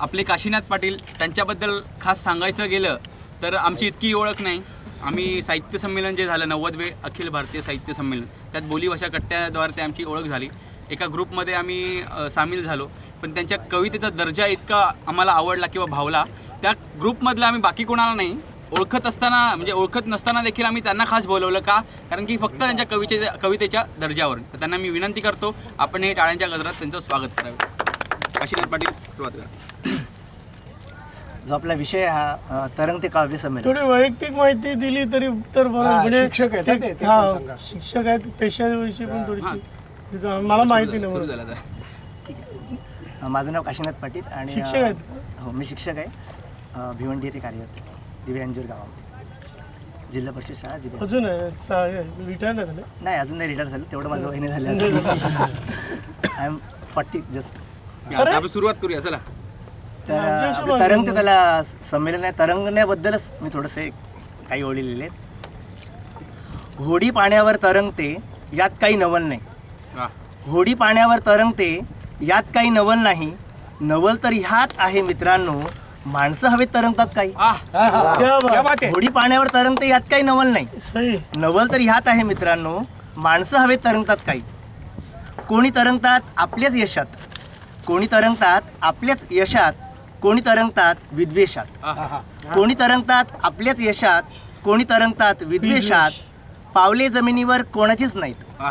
आपले काशीनाथ पाटील त्यांच्याबद्दल खास सांगायचं गेलं तर आमची इतकी ओळख नाही. आम्ही साहित्य संमेलन जे झालं नव्वदवे अखिल भारतीय साहित्य संमेलन त्यात बोलीभाषा कट्ट्याद्वारे आमची ओळख झाली. एका ग्रुपमध्ये आम्ही सामील झालो पण त्यांच्या कवितेचा दर्जा इतका आम्हाला आवडला किंवा भावला त्या ग्रुपमधलं आम्ही बाकी कोणाला नाही. ओळखत असताना म्हणजे ओळखत नसताना देखील आम्ही त्यांना खास बोलवलं का? कारण की फक्त त्यांच्या कवितेच्या कवितेच्या दर्जावर तर त्यांना मी विनंती करतो आपण हे टाळ्यांच्या गजरात त्यांचं स्वागत करावं. काशीनाथ पाटील सुरुवात करा. जो आपला विषय हा तरंग ते काव्य संमेलन. थोडी वैयक्तिक माहिती दिली तरी तर बरं हा, म्हणजे शिक्षक आहेत ते, ते हा, पण सांगा. शिक्षक आहेत पेशाविषयी पण. थोडीशी तिथं मला माहिती नाही सुरू बरोबर. झालं आता. अ, माझं नाव काशीनाथ पाटील आणि अ, शिक्षक आहेत. हो मी शिक्षक आहे. अ, भिवंडी येथे कार्यरत दिव्यांजूर गावामध्ये. जिल्हा परिषद शाळा जिल्हा अजून रिटायर नाही झाले? नाही अजून नाही रिटायर झालं. तेवढं माझं वहिनी झालं आय एम फॉर्टी जस्ट आता आपण सुरुवात करूया चला. तर आपलं तरंग ते त्याला संमेलन आहे. तरंगण्याबद्दलच मी थोडंसं काही ओळी लिहिले होडी पाण्यावर तरंगते यात काही नवल नाही. वा होडी पाण्यावर तरंगते यात काही नवल नाही. नवल तर ह्यात आहे मित्रांनो माणसं हवेत तरंगतात काही. आह. क्या बात. क्या बात आहे. होडी पाण्यावर तरंगते यात काही नवल नाही. सही. नवल तर ह्यात आहे मित्रांनो माणसं हवेत तरंगतात काही. कोणी तरंगतात? आपल्याच यशात. कोणी तरंगतात आपल्याच यशात कोणी तरंगतात विद्वेषात. कोणी तरंगतात आपल्याच यशात कोणी तरंगतात विद्वेषात पावले जमिनीवर कोणाचीच नाहीत.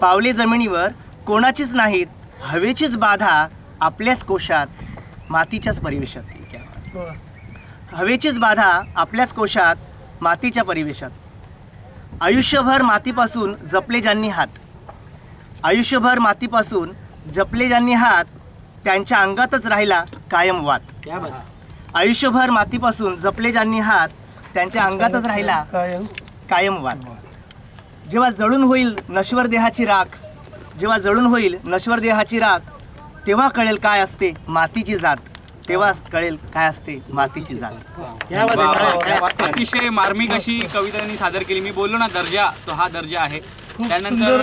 पावले जमिनीवर कोणाचीच नाहीत हवेचीच बाधा आपल्याच कोशात मातीच्याच परिवेशात. हवेचीच बाधा आपल्याच कोशात मातीच्या परिवेशात आयुष्यभर मातीपासून जपले ज्यांनी हात आयुष्यभर मातीपासून जपले ज्यांनी हात त्यांच्या अंगातच राहिला कायम वात आयुष्यभर मातीपासून जपले ज्यांनी हात त्यांच्या अंगातच राहिला काय कायम वात जेव्हा जळून होईल नश्वर देहाची राख जेव्हा जळून होईल नश्वर देहाची राख तेव्हा कळेल काय असते मातीची जात. तेव्हा कळेल काय असते मातीची जात. अतिशय मार्मिक अशी कविता त्यांनी सादर केली. मी बोललो ना दर्जा तो हा दर्जा आहे. त्यानंतर